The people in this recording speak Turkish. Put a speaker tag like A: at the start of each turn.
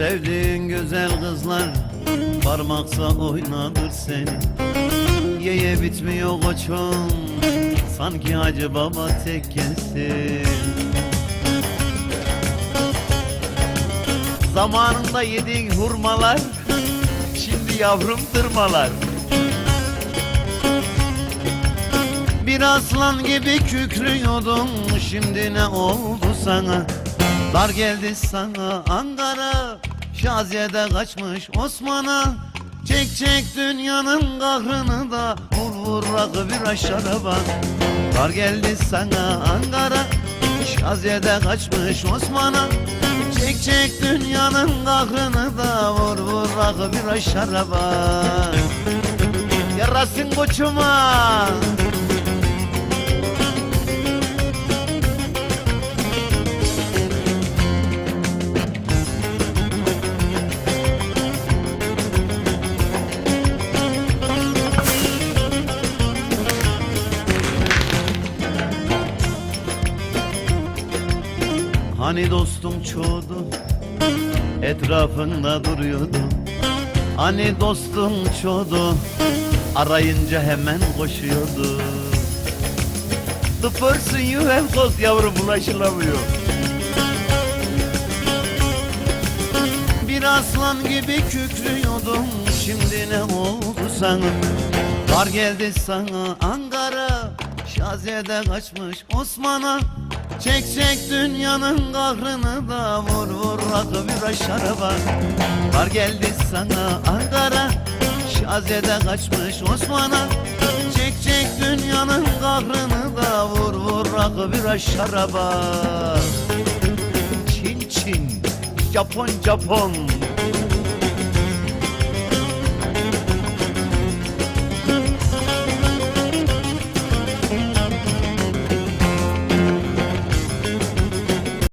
A: Sevdiğin güzel kızlar Parmaksa oynadır seni. Ye ye bitmiyor koçum Sanki Hacı Baba tekkesin Zamanında yediğin hurmalar Şimdi yavrum tırmalar. Bir aslan gibi kükrüyordun Şimdi ne oldu sana Dar geldi sana Ankara. Şaziye'de kaçmış Osman'a. Çek çek dünyanın kahrını da Vur vur rakı bir şaraba Dar geldi sana Ankara. Şaziye'de kaçmış Osman'a. Çek çek dünyanın kahrını da Vur vur rakı bir şaraba Yarasın koçuma Hani dostum çoğdu Etrafında duruyordu. Hani dostum çoğdu Arayınca hemen koşuyordu. The person you have lost yavrum ulaşılamıyor. Bir aslan gibi kükrüyordum Şimdi ne oldu sana? Var geldi sana Ankara Şaziye'de kaçmış Osman'a Çek çek dünyanın kahrını da Vur vur rakı bir şaraba. Var geldi sana Ankara Şaziye'de kaçmış Osman'a. Çek çek dünyanın kahrını da Vur vur rakı bir şaraba. Çin Çin Japon Japon